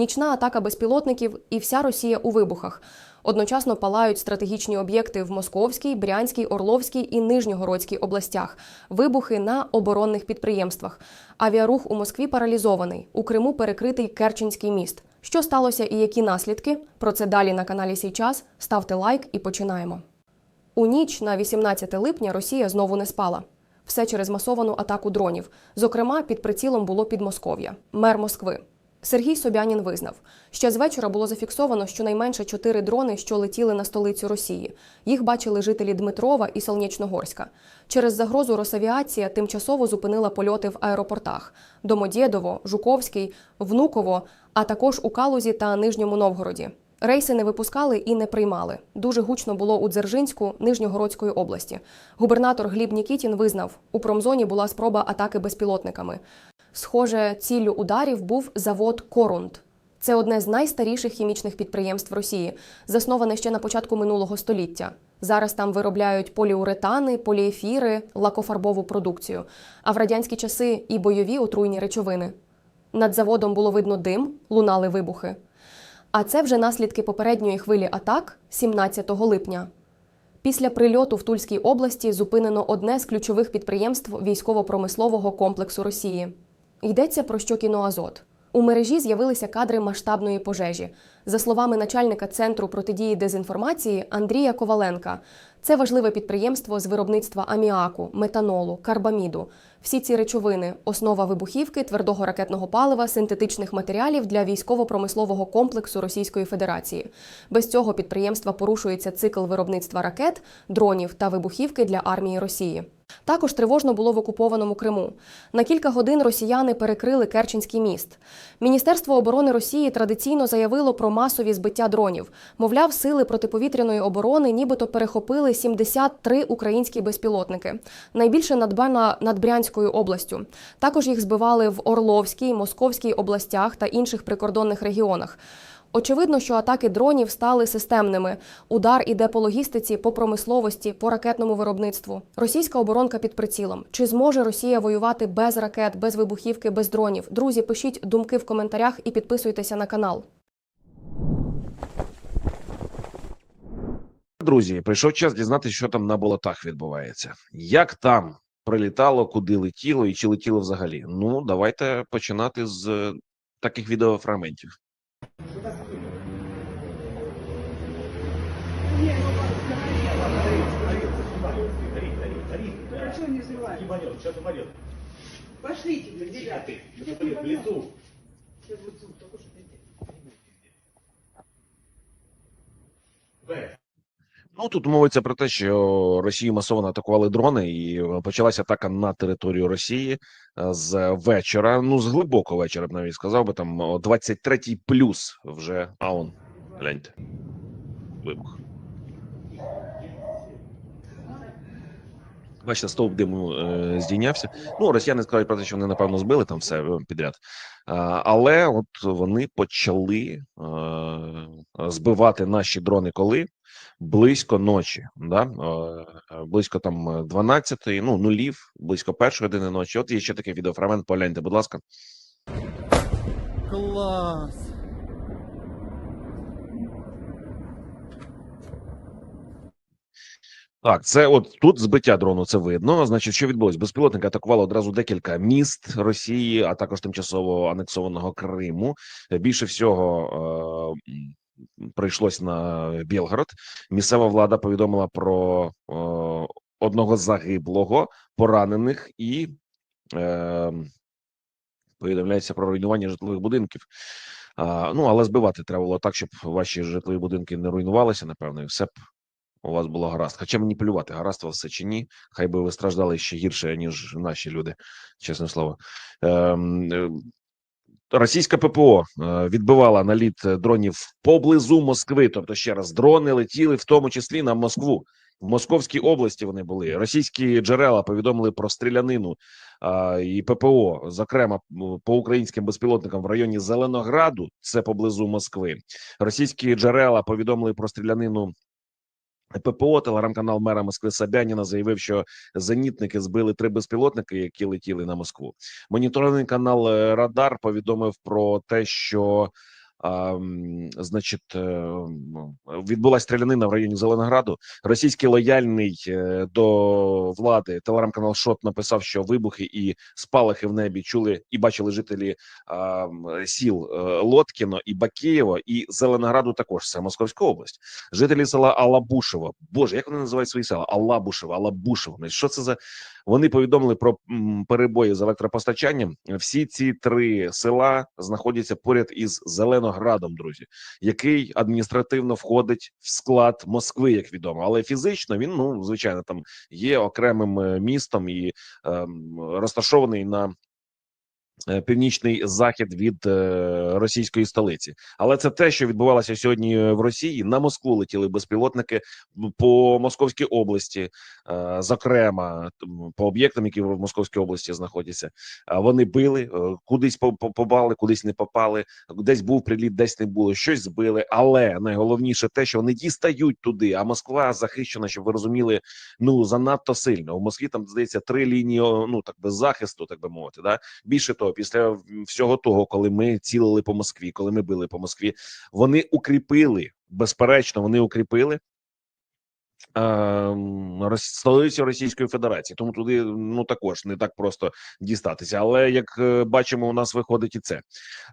Нічна атака безпілотників і вся Росія у вибухах. Одночасно палають стратегічні об'єкти в Московській, Брянській, Орловській і Нижньогородській областях. Вибухи на оборонних підприємствах. Авіарух у Москві паралізований. У Криму перекритий Керченський міст. Що сталося і які наслідки? Про це далі на каналі Сій час. Ставте лайк і починаємо. У ніч на 18 липня Росія знову не спала. Все через масовану атаку дронів. Зокрема, під прицілом було Підмосков'я, мер Москви. Сергій Собянін визнав, ще з вечора було зафіксовано щонайменше чотири дрони, що летіли на столицю Росії. Їх бачили жителі Дмитрова і Солнечногорська. Через загрозу Росавіація тимчасово зупинила польоти в аеропортах Домодєдово, Жуковський, Внуково, а також у Калузі та Нижньому Новгороді. Рейси не випускали і не приймали. Дуже гучно було у Дзержинську Нижньогородської області. Губернатор Гліб Нікітін визнав, у промзоні була спроба атаки безпілотниками. Схоже, ціллю ударів був завод Корунд. Це одне з найстаріших хімічних підприємств Росії, засноване ще на початку минулого століття. Зараз там виробляють поліуретани, поліефіри, лакофарбову продукцію, а в радянські часи і бойові отруйні речовини. Над заводом було видно дим, лунали вибухи. А це вже наслідки попередньої хвилі атак 17 липня. Після прильоту в Тульській області зупинено одне з ключових підприємств військово-промислового комплексу Росії. Йдеться про що кіноазот. У мережі з'явилися кадри масштабної пожежі. За словами начальника центру протидії дезінформації Андрія Коваленка, це важливе підприємство з виробництва аміаку, метанолу, карбаміду. Всі ці речовини основа вибухівки, твердого ракетного палива, синтетичних матеріалів для військово-промислового комплексу Російської Федерації. Без цього підприємства порушується цикл виробництва ракет, дронів та вибухівки для армії Росії. Також тривожно було в окупованому Криму. На кілька годин росіяни перекрили Керченський міст. Міністерство оборони Росії традиційно заявило про масові збиття дронів. Мовляв, сили протиповітряної оборони нібито перехопили 73 українські безпілотники. Найбільше надбана над Брянською областю. Також їх збивали в Орловській, Московській областях та інших прикордонних регіонах. Очевидно, що атаки дронів стали системними. Удар іде по логістиці, по промисловості, по ракетному виробництву. Російська оборонка під прицілом. Чи зможе Росія воювати без ракет, без вибухівки, без дронів? Друзі, пишіть думки в коментарях і підписуйтеся на канал. Друзі, прийшов час дізнатися, що там на болотах відбувається. Як там прилітало, куди летіло і чи летіло взагалі? Ну, давайте починати з е, таких відеофрагментів. Хорошо, не взрывай. Ебанет, сейчас упадет. Пошлите, где. ты, Я сейчас упадет в лесу. Сейчас вот звук, только что. Б. Ну тут мовиться про те, що Росію масово атакували дрони, і е, почалася атака на територію Росії е, з вечора. Ну з глибокого вечора б навіть сказав би там о 23-й плюс вже. А он гляньте. Вибух. Бачите, стовп диму е, здійнявся. Ну, росіяни скажуть про те, що вони напевно збили там все е, підряд. А, але от вони почали е, збивати наші дрони коли близько ночі, да? е, близько там 12, ну нулів, близько першої години ночі. От є ще такий відеофрагмент. Погляньте, будь ласка. Класс! Так, це от тут збиття дрону. Це видно. Значить, що відбулось? Безпілотники атакували одразу декілька міст Росії, а також тимчасово анексованого Криму. Більше всього е, прийшлось на Білгород. Місцева влада повідомила про е, одного загиблого, поранених і е, повідомляється про руйнування житлових будинків. А, ну але збивати треба було так, щоб ваші житлові будинки не руйнувалися. Напевно, і все б у вас було гаразд. Хоча мені плювати, гаразд у вас все чи ні. Хай би ви страждали ще гірше, ніж наші люди, чесне слово. Ем, е, Російська ППО е, відбивала наліт е, дронів поблизу Москви. Тобто, ще раз, дрони летіли в тому числі на Москву. В Московській області вони були. Російські джерела повідомили про стрілянину а, і ППО, зокрема по українським безпілотникам в районі Зеленограду, це поблизу Москви. Російські джерела повідомили про стрілянину ППО. Телеграм-канал мера Москви Собяніна заявив, що зенітники збили три безпілотники, які летіли на Москву. Моніторинг канал е, Радар повідомив про те, що значить, е, відбулася стрілянина в районі Зеленограду. Російський лояльний е, до влади телеграм-канал Шот написав, що вибухи і спалахи в небі чули і бачили жителі сіл е, Лоткіно і Бакієво, і Зеленограду також це Московська область. Жителі села Алабушево. Боже, як вони називають свої села? Алабушево, Алабушево. Що це за вони повідомили про перебої з електропостачанням. Всі ці три села знаходяться поряд із Зеленоградом, друзі, який адміністративно входить в склад Москви, як відомо, але фізично він ну звичайно там є окремим е, містом і е, розташований на північний захід від е, російської столиці. Але це те, що відбувалося сьогодні е, в Росії. На Москву летіли безпілотники по Московській області, е, зокрема по об'єктам, які в Московській області знаходяться. Вони били е, кудись по- по- попали, кудись не попали. Десь був приліт, десь не було. Щось збили. Але найголовніше те, що вони дістають туди. А Москва захищена, щоб ви розуміли, ну занадто сильно. У Москві там здається три лінії. Ну так без захисту, так би мовити. Да більше того, після всього того, коли ми цілили по Москві, коли ми били по Москві, вони укріпили безперечно, вони укріпили. ем, Столицю Російської Федерації, тому туди ну також не так просто дістатися. Але як е, бачимо, у нас виходить і це.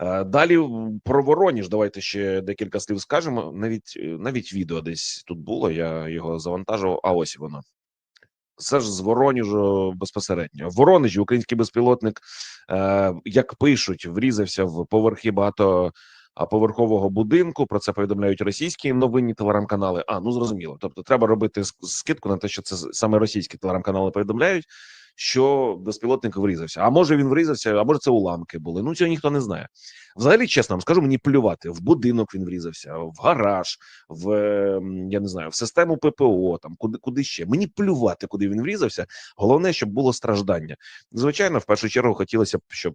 Е, Далі про Вороніж. Давайте ще декілька слів скажемо. Навіть е, навіть відео десь тут було. Я його завантажував. А ось воно. Це ж з Воронежу безпосередньо. В Воронежі український безпілотник, е, як пишуть, врізався в поверхи багато а, поверхового будинку. Про це повідомляють російські новинні телеграм-канали. А ну зрозуміло. Тобто, треба робити скидку на те, що це саме російські телеграм-канали повідомляють, що безпілотник врізався. А може він врізався, а може це уламки були. Ну цього ніхто не знає. Взагалі, чесно вам скажу, мені плювати в будинок. Він врізався, в гараж, в ем, я не знаю, в систему ППО, там куди куди ще. Мені плювати, куди він врізався. Головне, щоб було страждання. Звичайно, в першу чергу хотілося б, щоб.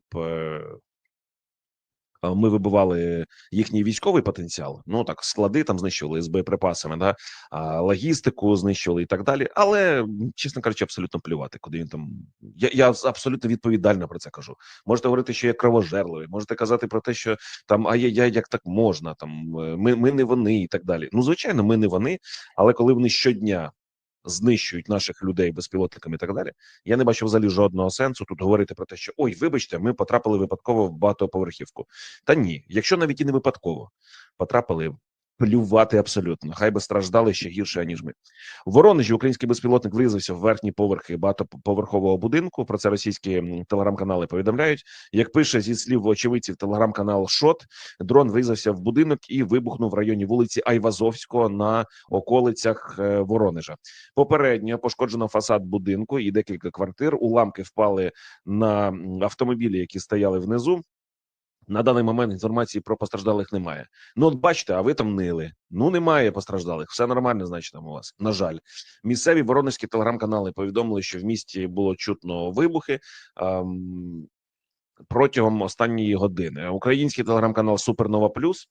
Е, ми вибивали їхній військовий потенціал. Ну так склади там знищували з боєприпасами, да логістику знищували і так далі. Але чесно кажучи, абсолютно плювати, куди він там. Я, я абсолютно відповідально про це кажу. Можете говорити, що я кровожерливий, можете казати про те, що там ай-яй-яй, як так можна, там е, ми, ми не вони і так далі. Ну звичайно, ми не вони, але коли вони щодня. Знищують наших людей безпілотниками і так далі. Я не бачу взагалі жодного сенсу тут говорити про те, що ой, вибачте, ми потрапили випадково в багатоповерхівку. Та ні, якщо навіть і не випадково потрапили плювати абсолютно. Хай би страждали ще гірше аніж ми. В Воронежі український безпілотник врізався в верхні поверхи багатоповерхового будинку. Про це російські телеграм-канали повідомляють. Як пише зі слів очевидців телеграм-канал Шот, дрон врізався в будинок і вибухнув в районі вулиці Айвазовського на околицях е, Воронежа. Попередньо пошкоджено фасад будинку і декілька квартир. Уламки впали на автомобілі, які стояли внизу. На даний момент інформації про постраждалих немає. Ну, от бачите, а ви там нили. Ну немає постраждалих. Все нормально, значить, там у вас. На жаль, місцеві воронежські телеграм-канали повідомили, що в місті було чутно вибухи. ем, Протягом останньої години український телеграм-канал Супернова Плюс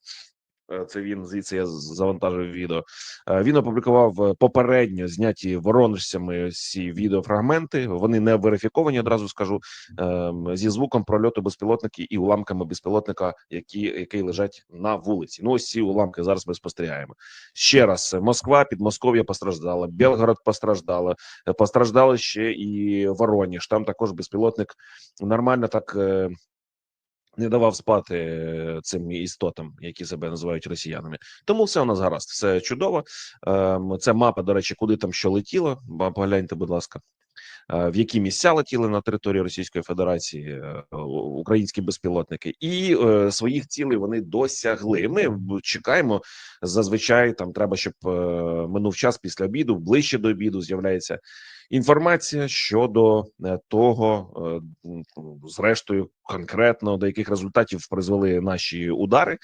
це він звідси я завантажив відео. Е, Він опублікував е, попередньо зняті воронежцями ці відеофрагменти. Вони не верифіковані, одразу скажу ем, зі звуком прольоту безпілотники і уламками безпілотника, які які лежать на вулиці. Ну ось ці уламки зараз ми спостерігаємо. Ще раз Москва, Підмосков'я постраждала, Белгород постраждала, е, постраждали ще і Вороніж. Там також безпілотник нормально так. Не давав спати е, цим істотам, які себе називають росіянами. Тому все у нас гаразд, все чудово. Ем, Це мапа, до речі, куди там що летіло. Погляньте, будь ласка, в які місця летіли на території Російської Федерації е, українські безпілотники, і е, своїх цілей вони досягли. Ми чекаємо зазвичай. Там треба, щоб е, минув час після обіду, ближче до обіду з'являється інформація щодо е, того, е, зрештою, конкретно до яких результатів призвели наші удари,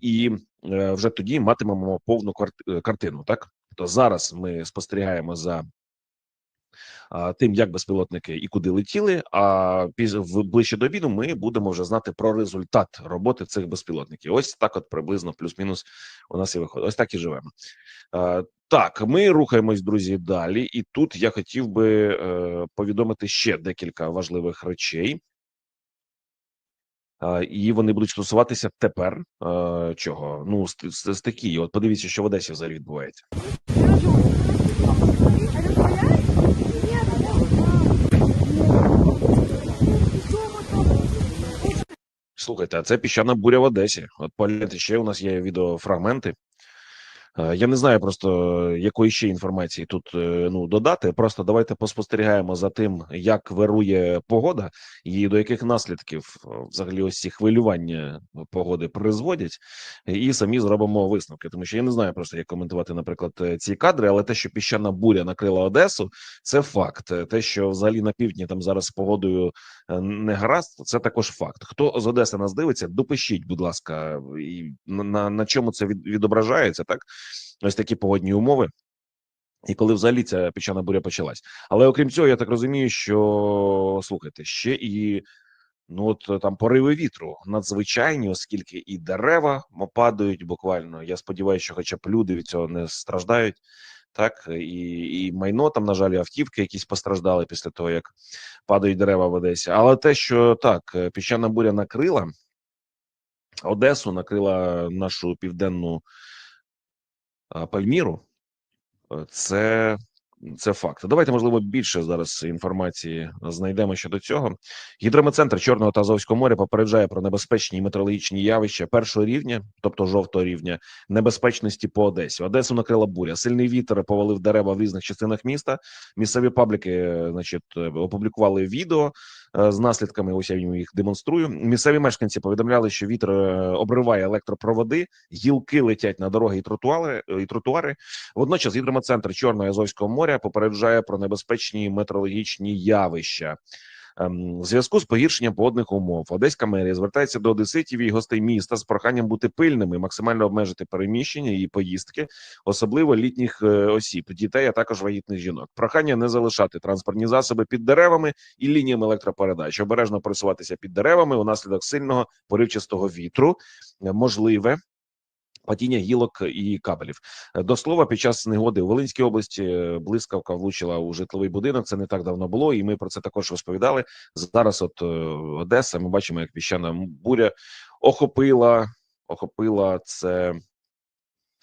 і е, вже тоді матимемо повну е, картину. Так то зараз ми спостерігаємо за тим, як безпілотники і куди летіли. А піз в ближче до обіду ми будемо вже знати про результат роботи цих безпілотників. Ось так, от приблизно, плюс-мінус, у нас і виходить. Ось так і живемо. Так, ми рухаємось, друзі, далі. І тут я хотів би е, повідомити ще декілька важливих речей. І вони будуть стосуватися тепер чого? Ну, ст- стихії. От подивіться, що в Одесі взагалі відбувається. Слухайте, а це піщана буря в Одесі. От погляньте, ще у нас є відеофрагменти. Е, Я не знаю просто якої ще інформації тут е, ну додати. Просто давайте поспостерігаємо за тим, як вирує погода, і до яких наслідків е, взагалі ось ці хвилювання погоди призводять, і самі зробимо висновки. Тому що я не знаю просто як коментувати, наприклад, ці кадри, але те, що піщана буря накрила Одесу, це факт. Те, що взагалі на півдні там зараз з погодою не гаразд, це також факт. Хто з Одеси нас дивиться, допишіть, будь ласка, і на, на, на чому це від, відображається, так? Ось такі погодні умови. І коли взагалі ця піщана буря почалась. Але окрім цього, я так розумію, що слухайте, ще і ну от е, там пориви вітру надзвичайні, оскільки і дерева падають буквально. Я сподіваюся, що хоча б люди від цього не страждають. Так, і, і майно там, на жаль, автівки якісь постраждали після того, як падають дерева в Одесі. Але те, що так, е, піщана буря накрила Одесу, накрила нашу південну Пальміру, е, це, це факт. Давайте, можливо, більше зараз інформації знайдемо щодо цього. Гідрометцентр Чорного та Азовського моря попереджає про небезпечні метеорологічні явища першого рівня, тобто жовтого рівня, небезпечності по Одесі. Одесу накрила буря. Сильний вітер повалив дерева в різних частинах міста. Місцеві пабліки, е, значить, е, опублікували відео з наслідками. Ось я їх демонструю. Місцеві мешканці повідомляли, що вітер е, обриває електропроводи, гілки летять на дороги і тротуари. І тротуари. Водночас гідрометцентр Чорного і Азовського моря попереджає про небезпечні метеорологічні явища. Ем, В зв'язку з погіршенням погодних умов Одеська мерія звертається до одеситів і гостей міста з проханням бути пильними, максимально обмежити переміщення і поїздки, особливо літніх е, осіб, дітей, а також вагітних жінок. Прохання не залишати транспортні засоби під деревами і лініями електропередач, обережно пересуватися під деревами унаслідок сильного поривчастого вітру, е, можливе. Падіння гілок і кабелів Е, до слова, під час негоди у Волинській області е, блискавка влучила у житловий будинок. Це не так давно було, і ми про це також розповідали. Зараз, от е, Одеса, ми бачимо, як піщана буря охопила, охопила це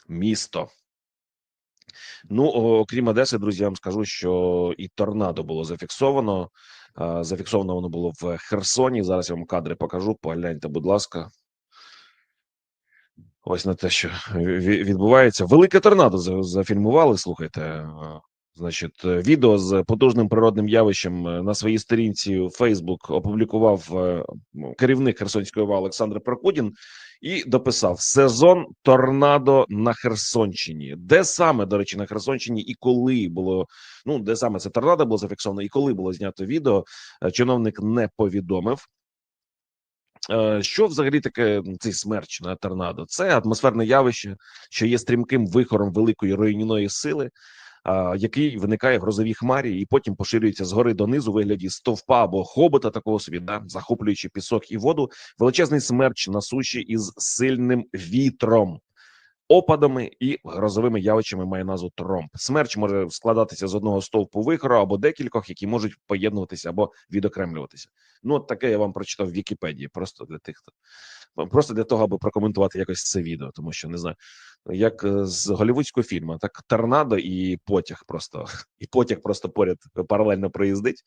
місто. Ну, окрім Одеси, друзі, я вам скажу, що і торнадо було зафіксовано. Зафіксовано воно було в Херсоні. Зараз я вам кадри покажу. Погляньте, будь ласка. Ось на те, що ві- відбувається. Велике торнадо за- зафільмували. Слухайте, е, значить, е, відео з потужним природним явищем е, на своїй сторінці у Facebook опублікував ну, керівник Херсонської ОВА Олександр Прокудін і дописав сезон торнадо на Херсонщині. Де саме, до речі, на Херсонщині і коли було ну де саме це торнадо було зафіксовано, і коли було знято відео, чиновник не повідомив. Е, Що взагалі таке цей смерч на торнадо? Це атмосферне явище, що є стрімким вихором великої руйнівної сили, який виникає в грозовій хмарі, і потім поширюється згори донизу у вигляді стовпа або хобота такого собі, да, захоплюючи пісок і воду. Величезний смерч на суші із сильним вітром. Опадами і грозовими явищами має назву тромб. Смерч може складатися з одного стовпу вихору або декількох, які можуть поєднуватися або відокремлюватися. Ну, от таке я вам прочитав в Вікіпедії, просто для тих, хто просто для того, аби прокоментувати якось це відео, тому що не знаю, як е, з голівудського фільму, так торнадо і потяг просто і потяг просто поряд паралельно проїздить.